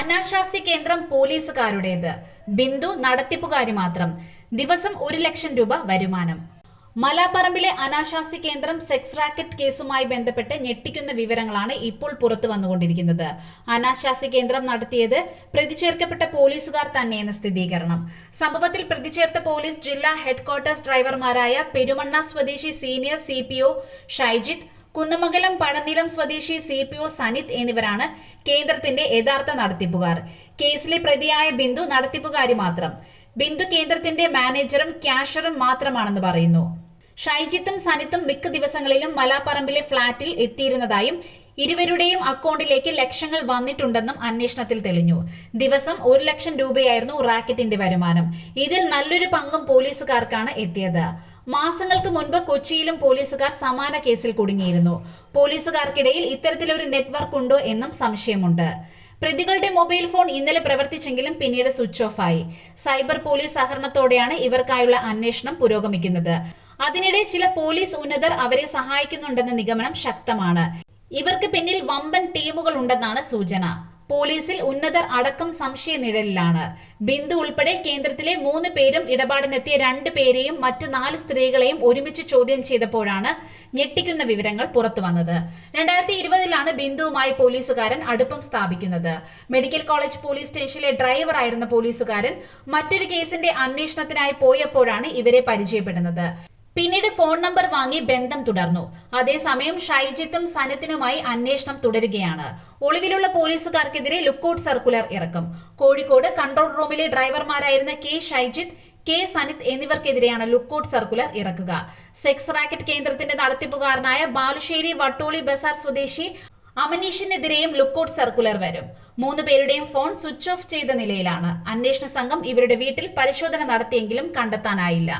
അനാശാസ്യ കേന്ദ്രം പോലീസുകാരുടേത്. ബിന്ദു നടത്തിപ്പുകാരി മാത്രം. ദിവസം ഒരു ലക്ഷം രൂപ വരുമാനം. മലാപ്പറമ്പിലെ അനാശാസ്യ കേന്ദ്രം സെക്സ് റാക്കറ്റ് കേസുമായി ബന്ധപ്പെട്ട് ഞെട്ടിക്കുന്ന വിവരങ്ങളാണ് ഇപ്പോൾ പുറത്തു വന്നുകൊണ്ടിരിക്കുന്നത്. അനാശാസ്യ കേന്ദ്രം നടത്തിയത് പ്രതിചേർക്കപ്പെട്ട പോലീസുകാർ തന്നെയെന്ന സ്ഥിരീകരണം. സംഭവത്തിൽ പ്രതിചേർത്ത പോലീസ് ജില്ലാ ഹെഡ്ക്വാർട്ടേഴ്സ് ഡ്രൈവർമാരായ പെരുമണ്ണ സ്വദേശി സീനിയർ സി ഷൈജിത്ത് കുന്നമംഗലം പടനിലം സ്വദേശി സി പി ഒ സനിത് എന്നിവരാണ് കേന്ദ്രത്തിന്റെ യഥാർത്ഥ നടത്തിപ്പുകാർ. കേസിലെ പ്രതിയായ ബിന്ദു നടത്തിപ്പുകാരി മാത്രം. ബിന്ദു കേന്ദ്രത്തിന്റെ മാനേജറും ക്യാഷറും മാത്രമാണെന്ന് പറയുന്നു. ഷൈജിത്തും സനിത്തും മിക്ക ദിവസങ്ങളിലും മലാപ്പറമ്പിലെ ഫ്ളാറ്റിൽ എത്തിയിരുന്നതായും ഇരുവരുടെയും അക്കൗണ്ടിലേക്ക് ലക്ഷങ്ങൾ വന്നിട്ടുണ്ടെന്നും അന്വേഷണത്തിൽ തെളിഞ്ഞു. ദിവസം ഒരു ലക്ഷം രൂപയായിരുന്നു റാക്കറ്റിന്റെ വരുമാനം. ഇതിൽ നല്ലൊരു പങ്കും പോലീസുകാർക്കാണ് എത്തിയത്. മാസങ്ങൾക്ക് മുൻപ് കൊച്ചിയിലും പോലീസുകാർ സമാന കേസിൽ കുടുങ്ങിയിരുന്നു. പോലീസുകാർക്കിടയിൽ ഇത്തരത്തിലൊരു നെറ്റ്വർക്ക് ഉണ്ടോ എന്നും സംശയമുണ്ട്. പ്രതികളുടെ മൊബൈൽ ഫോൺ ഇന്നലെ പ്രവർത്തിച്ചെങ്കിലും പിന്നീട് സ്വിച്ച് ഓഫ് ആയി. സൈബർ പോലീസ് സഹകരണത്തോടെയാണ് ഇവർക്കായുള്ള അന്വേഷണം പുരോഗമിക്കുന്നത്. അതിനിടെ ചില പോലീസ് ഉന്നതർ അവരെ സഹായിക്കുന്നുണ്ടെന്ന നിഗമനം ശക്തമാണ്. ഇവർക്ക് പിന്നിൽ വമ്പൻ ടീമുകൾ ഉണ്ടെന്നാണ് സൂചന. പോലീസിൽ ഉന്നതർ അടക്കം സംശയ നിഴലിലാണ് ബിന്ദു ഉൾപ്പെടെ കേന്ദ്രത്തിലെ മൂന്ന് പേരും ഇടപാടിനെത്തിയ രണ്ട് പേരെയും മറ്റ് നാല് സ്ത്രീകളെയും ഒരുമിച്ച് ചോദ്യം ചെയ്തപ്പോഴാണ് ഞെട്ടിക്കുന്ന വിവരങ്ങൾ പുറത്തു വന്നത്. രണ്ടായിരത്തി ഇരുപതിലാണ് ബിന്ദുവുമായി പോലീസുകാരൻ അടുപ്പം സ്ഥാപിക്കുന്നത്. മെഡിക്കൽ കോളേജ് പോലീസ് സ്റ്റേഷനിലെ ഡ്രൈവറായിരുന്ന പോലീസുകാരൻ മറ്റൊരു കേസിന്റെ അന്വേഷണത്തിനായി പോയപ്പോഴാണ് ഇവരെ പരിചയപ്പെടുന്നത്. പിന്നീട് ഫോൺ നമ്പർ വാങ്ങി ബന്ധം തുടർന്നു. അതേസമയം ഷൈജിത്തും സനത്തിനുമായി അന്വേഷണം തുടരുകയാണ്. ഒളിവിലുള്ള പോലീസുകാർക്കെതിരെ ലുക്കൌട്ട് സർക്കുലർ ഇറക്കും. കോഴിക്കോട് കൺട്രോൾ റൂമിലെ ഡ്രൈവർമാരായിരുന്ന കെ ഷൈജിത്ത് കെ സനിത് എന്നിവർക്കെതിരെയാണ് ലുക്കൌട്ട് സർക്കുലർ ഇറക്കുക. സെക്സ് റാക്കറ്റ് കേന്ദ്രത്തിന്റെ നടത്തിപ്പുകാരനായ ബാലുശ്ശേരി വട്ടോളി ബസാർ സ്വദേശി അമനീഷിനെതിരെയും ലുക്കൌട്ട് സർക്കുലർ വരും. മൂന്ന് പേരുടെയും ഫോൺ സ്വിച്ച് ഓഫ് ചെയ്ത നിലയിലാണ്. അന്വേഷണ സംഘം ഇവരുടെ വീട്ടിൽ പരിശോധന നടത്തിയെങ്കിലും കണ്ടെത്താനായില്ല.